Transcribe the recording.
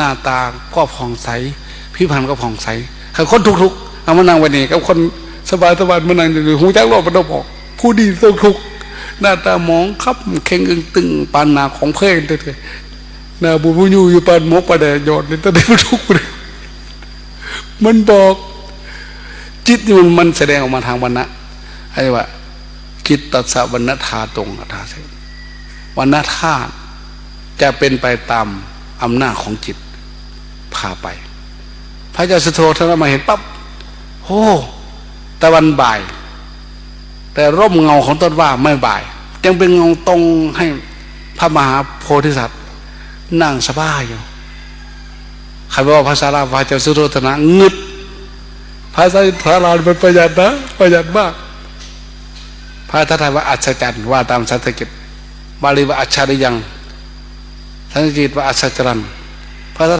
หน้าตาก็ผ่องใสพิพันธ์ก็ผ่องใสให้คนทุกข์ๆเอามานั่งวันนี้กับคนสบายสบายๆมานั่งอยู่หูจักโลกมันต้องบอก ผู้ดีต้องทุกข์หน้าตาหมองครับเข่งอึงตึงปานหนาของเพื่อนเด้อหน้าบุญบุญอยู่อยู่ปานมกปานแดดยอดนี่ตอนนี้ทุกข์เลยมันบอก จิตมันมันแสดงออกมาทางวันนะไอ้ว่าจิตตัสวันณธาตรงอัตถาเสวันณธาตุจะเป็นไปตามอำนาจของจิตาไป พระเจ้าสุโธท่านมาเห็นปั๊บโอ้ตะวันบ่าย แต่ร่มเงาของต้นว่าไม่บ่าย ยังเป็นเงาตรงให้พระมหาโพธิสัตว์ นั่งสบายอยู่ใครบอกว่าพระสาราพระเจ้าสุโธทนะงึดพระสาราเป็นประหยัดนะประหยัดมากพระทัตถว่าอัศจรรย์ว่าตามสันสกิตบาลีว่าอัจฉริยังสันสกิตว่าอัศจรรย์